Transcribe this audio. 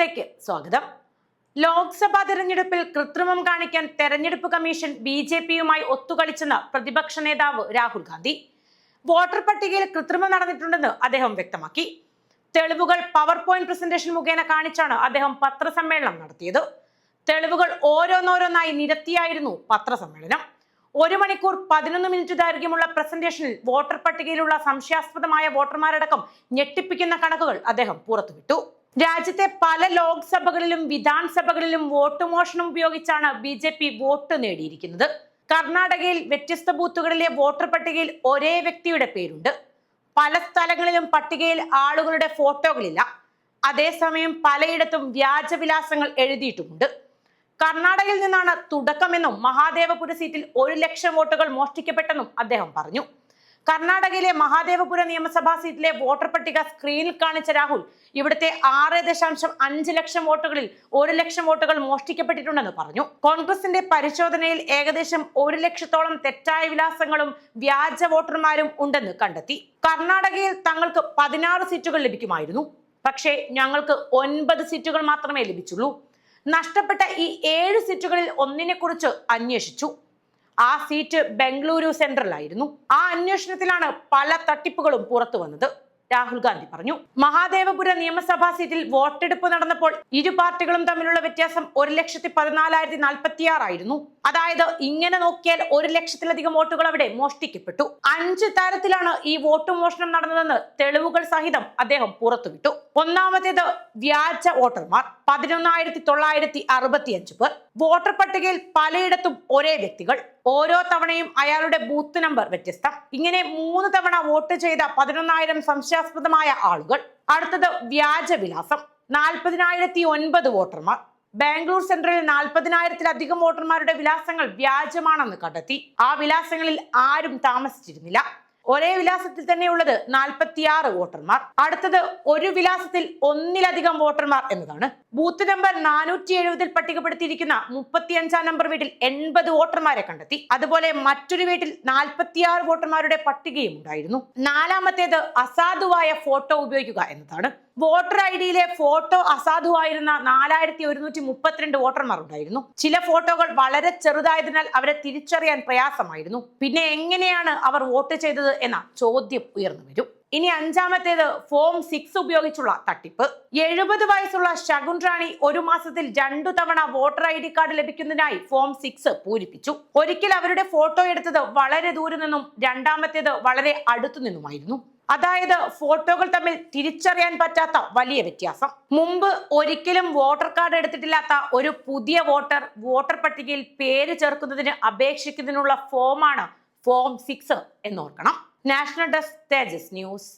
ന്യൂസിലേക്ക് സ്വാഗതം. ലോക്സഭാ തെരഞ്ഞെടുപ്പിൽ കൃത്രിമം കാണിക്കാൻ തെരഞ്ഞെടുപ്പ് കമ്മീഷൻ ബി ജെ പിയുമായി ഒത്തുകളിച്ചെന്ന് പ്രതിപക്ഷ നേതാവ് രാഹുൽ ഗാന്ധി. വോട്ടർ പട്ടികയിൽ കൃത്രിമം നടന്നിട്ടുണ്ടെന്ന് അദ്ദേഹം വ്യക്തമാക്കി. തെളിവുകൾ പവർ പോയിന്റ് പ്രസന്റേഷൻ മുഖേന കാണിച്ചാണ് അദ്ദേഹം പത്രസമ്മേളനം നടത്തിയത്. തെളിവുകൾ ഓരോന്നോരോന്നായി നിരത്തിയായിരുന്നു പത്രസമ്മേളനം. ഒരു മണിക്കൂർ പതിനൊന്ന് മിനിറ്റ് ദൈർഘ്യമുള്ള പ്രസന്റേഷനിൽ വോട്ടർ പട്ടികയിലുള്ള സംശയാസ്പദമായ വോട്ടർമാരടക്കം ഞെട്ടിപ്പിക്കുന്ന കണക്കുകൾ അദ്ദേഹം പുറത്തുവിട്ടു. രാജ്യത്തെ പല ലോക്സഭകളിലും വിധാൻസഭകളിലും വോട്ട് മോഷണം ഉപയോഗിച്ചാണ് ബി ജെ പി വോട്ട് നേടിയിരിക്കുന്നത്. കർണാടകയിൽ വ്യത്യസ്ത ബൂത്തുകളിലെ വോട്ടർ പട്ടികയിൽ ഒരേ വ്യക്തിയുടെ പേരുണ്ട്. പല സ്ഥലങ്ങളിലും പട്ടികയിൽ ആളുകളുടെ ഫോട്ടോകളില്ല. അതേസമയം പലയിടത്തും വ്യാജവിലാസങ്ങൾ എഴുതിയിട്ടുമുണ്ട്. കർണാടകയിൽ നിന്നാണ് തുടക്കമെന്നും മഹാദേവപുര സീറ്റിൽ ഒരു ലക്ഷം വോട്ടുകൾ മോഷ്ടിക്കപ്പെട്ടെന്നും അദ്ദേഹം പറഞ്ഞു. കർണാടകയിലെ മഹാദേവപുര നിയമസഭാ സീറ്റിലെ വോട്ടർ പട്ടിക സ്ക്രീനിൽ കാണിച്ച രാഹുൽ ഇവിടുത്തെ ആറ് ദശാംശം അഞ്ച് ലക്ഷം വോട്ടുകളിൽ ഒരു ലക്ഷം വോട്ടുകൾ മോഷ്ടിക്കപ്പെട്ടിട്ടുണ്ടെന്ന് പറഞ്ഞു. കോൺഗ്രസിന്റെ പരിശോധനയിൽ ഏകദേശം ഒരു ലക്ഷത്തോളം തെറ്റായ വിലാസങ്ങളും വ്യാജ വോട്ടർമാരും ഉണ്ടെന്ന് കണ്ടെത്തി. കർണാടകയിൽ തങ്ങൾക്ക് പതിനാറ് സീറ്റുകൾ ലഭിക്കുമായിരുന്നു. പക്ഷേ ഞങ്ങൾക്ക് ഒൻപത് സീറ്റുകൾ മാത്രമേ ലഭിച്ചുള്ളൂ. നഷ്ടപ്പെട്ട ഈ ഏഴ് സീറ്റുകളിൽ ഒന്നിനെക്കുറിച്ച് അന്വേഷിച്ചു. ആ സീറ്റ് ബംഗളൂരു സെൻട്രലായിരുന്നു ആ അന്വേഷണത്തിലാണ് പല തട്ടിപ്പുകളും പുറത്തു വന്നത്. രാഹുൽ ഗാന്ധി പറഞ്ഞു. മഹാദേവപുര നിയമസഭാ സീറ്റിൽ വോട്ടെടുപ്പ് നടന്നപ്പോൾ ഇരു പാർട്ടികളും തമ്മിലുള്ള വ്യത്യാസം ഒരു ലക്ഷത്തി പതിനാലായിരത്തി നാൽപ്പത്തി ആറായിരുന്നു അതായത് ഇങ്ങനെ നോക്കിയാൽ ഒരു ലക്ഷത്തിലധികം വോട്ടുകൾ അവിടെ മോഷ്ടിക്കപ്പെട്ടു. അഞ്ച് തരത്തിലാണ് ഈ വോട്ട് മോഷണം നടന്നതെന്ന് തെളിവുകൾ സഹിതം അദ്ദേഹം പുറത്തുവിട്ടു. ഒന്നാമത്തേത് വ്യാജ വോട്ടർമാർ. പതിനൊന്നായിരത്തി തൊള്ളായിരത്തി അറുപത്തി അഞ്ച് പേർ. വോട്ടർ പട്ടികയിൽ പലയിടത്തും ഒരേ വ്യക്തികൾ. ഓരോ തവണയും അയാളുടെ ബൂത്ത് നമ്പർ വ്യത്യസ്തം. ഇങ്ങനെ മൂന്ന് തവണ വോട്ട് ചെയ്ത പതിനൊന്നായിരം സംശയാസ്പദമായ ആളുകൾ. അടുത്തത് വ്യാജ വിലാസം നാൽപ്പതിനായിരത്തി ഒൻപത് വോട്ടർമാർ. ബാംഗ്ലൂർ സെൻട്രലിൽ നാൽപ്പതിനായിരത്തിലധികം വോട്ടർമാരുടെ വിലാസങ്ങൾ വ്യാജമാണെന്ന് കണ്ടെത്തി. ആ വിലാസങ്ങളിൽ ആരും താമസിച്ചിരുന്നില്ല. ഒരേ വിലാസത്തിൽ തന്നെയുള്ളത് നാൽപ്പത്തിയാറ് വോട്ടർമാർ. അടുത്തത് ഒരു വിലാസത്തിൽ ഒന്നിലധികം വോട്ടർമാർ എന്നതാണ്. ബൂത്ത് നമ്പർ നാനൂറ്റി എഴുപതിൽ പട്ടികപ്പെടുത്തിയിരിക്കുന്ന മുപ്പത്തിയഞ്ചാം നമ്പർ വീട്ടിൽ എൺപത് വോട്ടർമാരെ കണ്ടെത്തി. അതുപോലെ മറ്റൊരു വീട്ടിൽ നാൽപ്പത്തിയാറ് വോട്ടർമാരുടെ പട്ടികയും ഉണ്ടായിരുന്നു. നാലാമത്തേത് അസാധുവായ ഫോട്ടോ ഉപയോഗിക്കുക എന്നതാണ്. വോട്ടർ ഐ ഡിയിലെ ഫോട്ടോ അസാധുവായിരുന്ന നാലായിരത്തി ഒരുന്നൂറ്റി മുപ്പത്തിരണ്ട് വോട്ടർമാർ ഉണ്ടായിരുന്നു ചില ഫോട്ടോകൾ വളരെ ചെറുതായതിനാൽ അവരെ തിരിച്ചറിയാൻ പ്രയാസമായിരുന്നു. പിന്നെ എങ്ങനെയാണ് അവർ വോട്ട് ചെയ്തത് എന്ന ചോദ്യം ഉയർന്നു വരും. ഇനി അഞ്ചാമത്തേത് ഫോം സിക്സ് ഉപയോഗിച്ചുള്ള തട്ടിപ്പ്. എഴുപത് വയസ്സുള്ള ശകുൻ റാണി ഒരു മാസത്തിൽ രണ്ടു തവണ വോട്ടർ ഐ ഡി കാർഡ് ലഭിക്കുന്നതിനായി ഫോം സിക്സ് പൂരിപ്പിച്ചു. ഒരിക്കൽ അവരുടെ ഫോട്ടോ എടുത്തത് വളരെ ദൂരെ നിന്നും രണ്ടാമത്തേത് വളരെ അടുത്തു നിന്നുമായിരുന്നു. അതായത് ഫോട്ടോകൾ തമ്മിൽ തിരിച്ചറിയാൻ പറ്റാത്ത വലിയ വ്യത്യാസം. മുമ്പ് ഒരിക്കലും വോട്ടർ കാർഡ് എടുത്തിട്ടില്ലാത്ത ഒരു പുതിയ വോട്ടർ വോട്ടർ പട്ടികയിൽ പേര് ചേർക്കുന്നതിന് അപേക്ഷിക്കുന്നതിനുള്ള ഫോമാണ് ഫോം സിക്സ് എന്നോർക്കണം നാഷണൽ ഡെസ്ക് തേജസ് ന്യൂസ്.